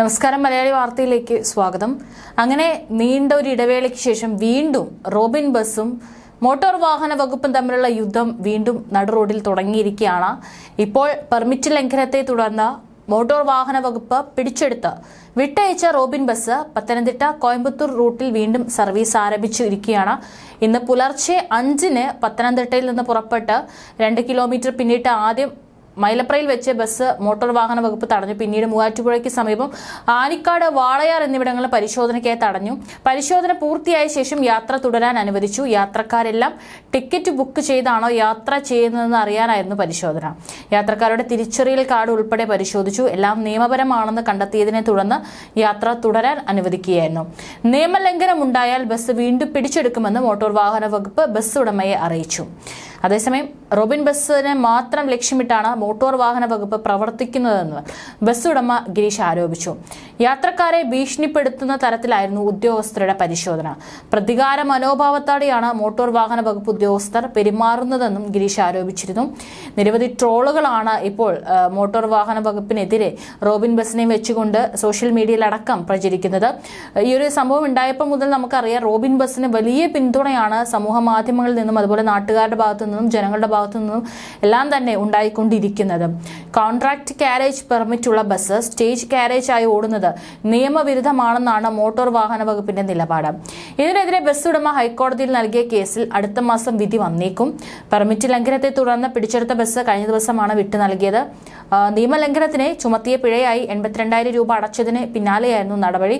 നമസ്കാരം മലയാളി വാർത്തയിലേക്ക് സ്വാഗതം. അങ്ങനെ നീണ്ട ഒരു ഇടവേളയ്ക്ക് ശേഷം വീണ്ടും റോബിൻ ബസും മോട്ടോർ വാഹന വകുപ്പും തമ്മിലുള്ള യുദ്ധം വീണ്ടും നടുറോഡിൽ തുടങ്ങിയിരിക്കുകയാണ്. ഇപ്പോൾ പെർമിറ്റ് ലംഘനത്തെ തുടർന്ന് മോട്ടോർ വാഹന വകുപ്പ് പിടിച്ചെടുത്ത് വിട്ടയച്ച റോബിൻ ബസ് പത്തനംതിട്ട കോയമ്പത്തൂർ റൂട്ടിൽ വീണ്ടും സർവീസ് ആരംഭിച്ചിരിക്കുകയാണ്. ഇന്ന് പുലർച്ചെ അഞ്ചിന് പത്തനംതിട്ടയിൽ നിന്ന് പുറപ്പെട്ട് രണ്ട് കിലോമീറ്റർ പിന്നിട്ട് ആദ്യം മൈലപ്രയിൽ വെച്ച് ബസ് മോട്ടോർ വാഹന വകുപ്പ് തടഞ്ഞു. പിന്നീട് മൂവാറ്റുപുഴയ്ക്ക് സമീപം ആനിക്കാട് വാളയാർ എന്നിവിടങ്ങളിൽ പരിശോധനയ്ക്കായി തടഞ്ഞു. പരിശോധന പൂർത്തിയായ ശേഷം യാത്ര തുടരാൻ അനുവദിച്ചു. യാത്രക്കാരെല്ലാം ടിക്കറ്റ് ബുക്ക് ചെയ്താണോ യാത്ര ചെയ്യുന്നതെന്ന് അറിയാനായിരുന്നു പരിശോധന. യാത്രക്കാരുടെ തിരിച്ചറിയൽ കാർഡ് ഉൾപ്പെടെ പരിശോധിച്ചു. എല്ലാം നിയമപരമാണെന്ന് കണ്ടെത്തിയതിനെ തുടർന്ന് യാത്ര തുടരാൻ അനുവദിക്കുകയായിരുന്നു. നിയമലംഘനം ഉണ്ടായാൽ ബസ് വീണ്ടും പിടിച്ചെടുക്കുമെന്ന് മോട്ടോർ വാഹന വകുപ്പ് ബസ് ഉടമയെ അറിയിച്ചു. അതേസമയം റോബിൻ ബസ്സിനെ മാത്രം ലക്ഷ്യമിട്ടാണ് മോട്ടോർ വാഹന വകുപ്പ് പ്രവർത്തിക്കുന്നതെന്ന് ബസ് ഉടമ ഗിരീഷ് ആരോപിച്ചു. യാത്രക്കാരെ ഭീഷണിപ്പെടുത്തുന്ന തരത്തിലായിരുന്നു ഉദ്യോഗസ്ഥരുടെ പരിശോധന. പ്രതികാര മനോഭാവത്തോടെയാണ് മോട്ടോർ വാഹന വകുപ്പ് ഉദ്യോഗസ്ഥർ പെരുമാറുന്നതെന്നും ഗിരീഷ് ആരോപിച്ചിരുന്നു. നിരവധി ട്രോളുകളാണ് ഇപ്പോൾ മോട്ടോർ വാഹന വകുപ്പിനെതിരെ റോബിൻ ബസ്സിനെ വെച്ചുകൊണ്ട് സോഷ്യൽ മീഡിയയിലടക്കം പ്രചരിക്കുന്നത്. ഈ ഒരു സംഭവം ഉണ്ടായപ്പോൾ മുതൽ നമുക്കറിയാം റോബിൻ ബസ്സിന് വലിയ പിന്തുണയാണ് സമൂഹ മാധ്യമങ്ങളിൽ നിന്നും അതുപോലെ നാട്ടുകാരുടെ ഭാഗത്തു നിന്നും ജനങ്ങളുടെ ഭാഗത്തു നിന്നും എല്ലാം തന്നെ ഉണ്ടായിക്കൊണ്ടിരിക്കുന്നത്. കോൺട്രാക്ട് കാരേജ് പെർമിറ്റ് ഉള്ള ബസ് സ്റ്റേജ് കാരേജ് ആയി ഓടുന്നത് നിയമവിരുദ്ധമാണെന്നാണ് മോട്ടോർ വാഹന വകുപ്പിന്റെ നിലപാട്. ഇതിനെതിരെ ബസ് ഉടമ ഹൈക്കോടതിയിൽ നൽകിയ കേസിൽ അടുത്ത മാസം വിധി വന്നേക്കും. പെർമിറ്റ് ലംഘനത്തെ തുടർന്ന് പിടിച്ചെടുത്ത ബസ് കഴിഞ്ഞ ദിവസമാണ് വിട്ടു നൽകിയത്. നിയമലംഘനത്തിന് ചുമത്തിയ പിഴയായി എൺപത്തിരണ്ടായിരം രൂപ അടച്ചതിന് പിന്നാലെയായിരുന്നു നടപടി.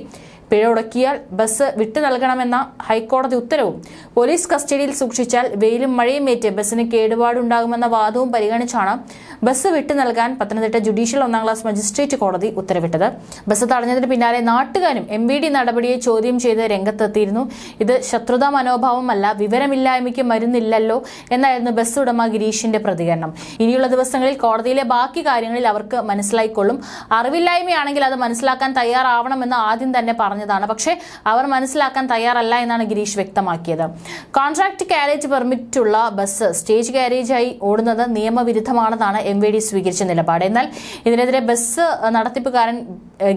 പിഴ ഉടക്കിയാൽ ബസ് വിട്ടു നൽകണമെന്ന ഹൈക്കോടതി ഉത്തരവും. പോലീസ് കസ്റ്റഡിയിൽ സൂക്ഷിച്ചാൽ വെയിലും മഴയും ഏറ്റ് ബസ്സിന് കേടുപാടുണ്ടാകുമെന്ന വാദവും പരിഗണിച്ചാണ് ബസ് വിട്ടു നൽകാൻ പത്തനംതിട്ട ജുഡീഷ്യൽ ഒന്നാം ക്ലാസ് മജിസ്ട്രേറ്റ് കോടതി ഉത്തരവിട്ടത്. ബസ് തടഞ്ഞതിന് പിന്നാലെ നാട്ടുകാരും എം വി ഡി നടപടിയെ ചോദ്യം ചെയ്ത് രംഗത്തെത്തിയിരുന്നു. ഇത് ശത്രുതാ മനോഭാവമല്ല വിവരമില്ലായ്മയ്ക്ക് മരുന്നില്ലല്ലോ എന്നായിരുന്നു ബസ് ഉടമ ഗിരീഷിന്റെ പ്രതികരണം. ഇനിയുള്ള ദിവസങ്ങളിൽ കോടതിയിലെ ബാക്കി കാര്യങ്ങളിൽ അവർക്ക് മനസ്സിലായിക്കൊള്ളും. അറിവില്ലായ്മയാണെങ്കിൽ അത് മനസ്സിലാക്കാൻ തയ്യാറാവണമെന്ന് ആദ്യം തന്നെ പറഞ്ഞതാണ്. പക്ഷേ അവർ മനസ്സിലാക്കാൻ തയ്യാറല്ല എന്നാണ് ഗിരീഷ് വ്യക്തമാക്കിയത്. കോൺട്രാക്ട് കാരേജ് പെർമിറ്റുള്ള ബസ് സ്റ്റേജ് കാരേജായി ഓടുന്നത് നിയമവിരുദ്ധമാണെന്നാണ് എം വി ഡി സ്വീകരിച്ച നിലപാട്. എന്നാൽ ഇതിനെതിരെ ബസ് നടത്തിപ്പുകാരൻ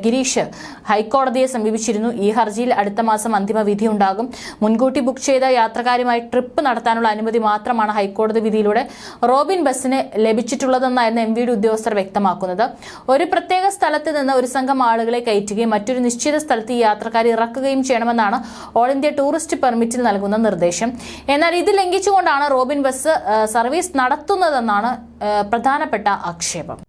ഗിരീഷ് ഹൈക്കോടതിയെ സമീപിച്ചിരുന്നു. ഈ ഹർജിയിൽ അടുത്ത മാസം അന്തിമ വിധി ഉണ്ടാകും. മുൻകൂട്ടി ബുക്ക് ചെയ്ത യാത്രക്കാരുമായി ട്രിപ്പ് നടത്താനുള്ള അനുമതി മാത്രമാണ് ഹൈക്കോടതി വിധിയിലൂടെ റോബിൻ ബസ്സിന് ലഭിച്ചിട്ടുള്ളതെന്നായിരുന്നു എം വിയുടെ ഉദ്യോഗസ്ഥർ വ്യക്തമാക്കുന്നത്. ഒരു പ്രത്യേക സ്ഥലത്ത് നിന്ന് ഒരു സംഘം ആളുകളെ കയറ്റുകയും മറ്റൊരു നിശ്ചിത സ്ഥലത്ത് ഈ യാത്രക്കാരെ ഇറക്കുകയും ചെയ്യണമെന്നാണ് ഓൾ ഇന്ത്യ ടൂറിസ്റ്റ് പെർമിറ്റിൽ നൽകുന്ന നിർദ്ദേശം. എന്നാൽ ഇത് ലംഘിച്ചുകൊണ്ടാണ് റോബിൻ ബസ് സർവീസ് നടത്തുന്നതെന്നാണ് പ്രധാനപ്പെട്ട ആക്ഷേപം.